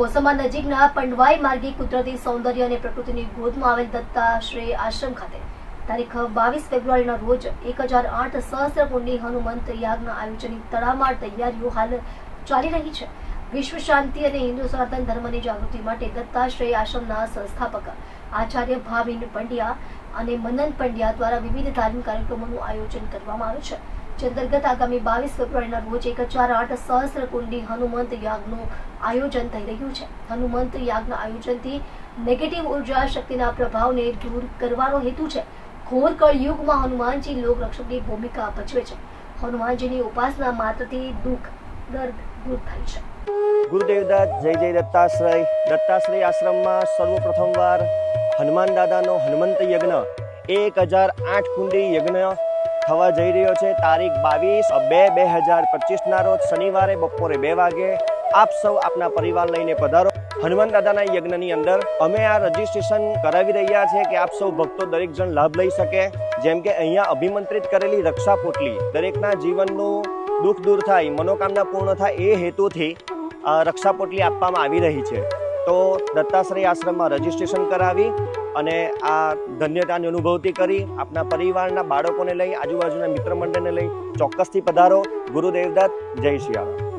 કોસંબા નજીકના પંડવાઈ માર્ગે કુદરતી સૌંદર્ય અને પ્રકૃતિની ગોદમાં આવેલ દત્તાશ્રેય આશ્રમ ખાતે. તારીખ બાવીસ ફેબ્રુઆરીના રોજ એક હજાર આઠ સહસ્ર કુંડી હનુમંત યાગના આયોજનની તડામાર તૈયારીઓ હાલ ચાલી રહી છે. વિશ્વ શાંતિ અને હિન્દુ સનાતન ધર્મની જાગૃતિ માટે દત્તાશ્રય આશ્રમના સંસ્થાપક આચાર્ય ભાવિન પંડ્યા અને મનન પંડ્યા દ્વારા વિવિધ ધાર્મિક કાર્યક્રમોનું આયોજન કરવામાં આવ્યું છે. જે અંતર્ગત આગામી બાવીસ ફેબ્રુઆરીના રોજ એક હજાર આઠ સહસ્ર કુંડી હનુમંત યાગનું આયોજન થઈ રહ્યું છે. હનુમંત યાગના આયોજનથી નેગેટિવ ઊર્જા શક્તિના પ્રભાવને દૂર કરવાનો હેતુ છે. ઘોર કળયુગમાં હનુમાનજી લોકરક્ષકની ભૂમિકા ભજવે છે. હનુમાનજીની ઉપાસના માત્રથી દુઃખ, દર્દ દૂર થાય છે. ગુરુદેવદત્ત જય જય દત્તાશ્રય. દત્તાશ્રય આશ્રમમાં સર્વપ્રથમવાર હનુમાન દાદાનો હનુમંત યજ્ઞ. એક હજાર આઠ કુંડી યજ્ઞ થવા જઈ રહ્યો છે. તારીખ બાવીસ બે બે હજાર પચીસના રોજ શનિવારે બપોરે બે વાગે આપ સૌ આપના પરિવાર લઈને પધારો. હનુમાન દાદાના યજ્ઞની અંદર અમે આ રજીસ્ટ્રેશન કરાવી રહ્યા છે કે આપ સૌ ભક્તો દરેક જણ લાભ લઈ શકે. જેમ કે અહીંયા અભિમંત્રિત કરેલી રક્ષા પોટલી. દરેકના જીવનનું દુઃખ દૂર થાય, મનોકામના પૂર્ણ થાય એ હેતુથી રક્ષા પોટલી આપવામાં આવી રહી છે. તો દત્તાશ્રય આશ્રમમાં રજીસ્ટ્રેશન કરાવી અને આ ધન્યતાની અનુભવતી કરી આપના પરિવારના બાળકોને લઈ, આજુબાજુના મિત્ર મંડળને લઈ ચોક્કસથી પધારો. ગુરુદેવદત્ત જય શિયાળા